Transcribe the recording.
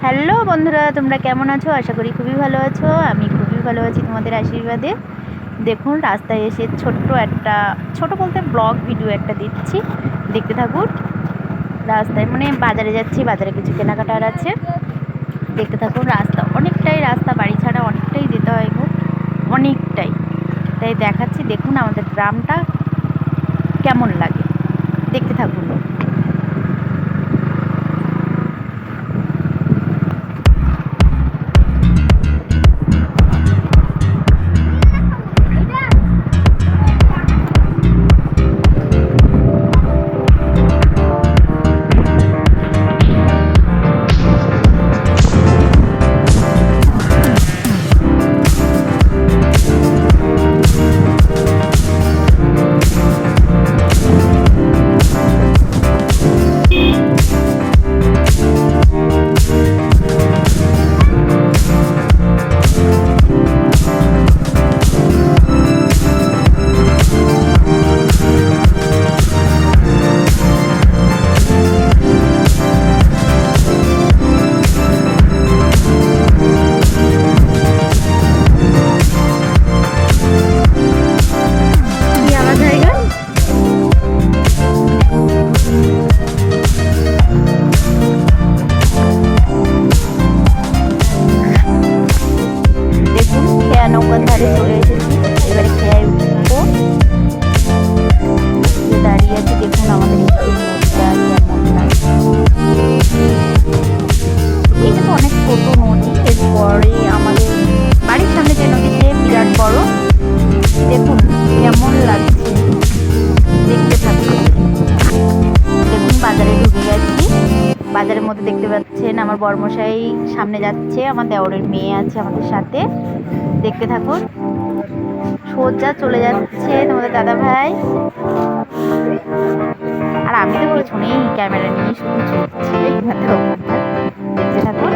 Hello বন্ধুরা, তোমরা কেমন আছো? আশা করি খুবই ভালো আছো। আমি খুবই ভালো আছি তোমাদের আশীর্বাদে। দেখুন, রাস্তায় এসে ছোট্ট একটা, ছোট বলতে ব্লগ ভিডিও একটা দিচ্ছি। দেখতে থাকুন। রাস্তায় মানে বাজারে যাচ্ছি, বাজারে কিছু কেনাকাটার আছে। দেখতে থাকুন, রাস্তা, অনেকটাই রাস্তা, বাড়ি ছাড়া অনেকটাই যেতে হয় গো। অনেকটাই। তাই দেখাচ্ছি, দেখুন আমাদের গ্রামটা কেমন লাগে। দেখতে থাকুন। দাঁড়িয়ে আছে দেখুন আমাদের এটা অনেক ছোট নদী এরপরে আমাদের বাড়ির সামনে যে বিরাট বড় দেখুন কেমন লাগছে দেখতে দেখুন বাজারে ঢুকে গেছি। বাজারের মধ্যে দেখতে পাচ্ছেন আমার বর্মশাই সামনে যাচ্ছে, আমার দেওরের মেয়ে আছে আমাদের সাথে। দেখতে থাকুন। সোজা চলে যাচ্ছে তোমাদের দাদা ভাই আর আমি তো পিছনেই ক্যামেরা নিয়ে শুধু চলছি। দেখতে থাকুন।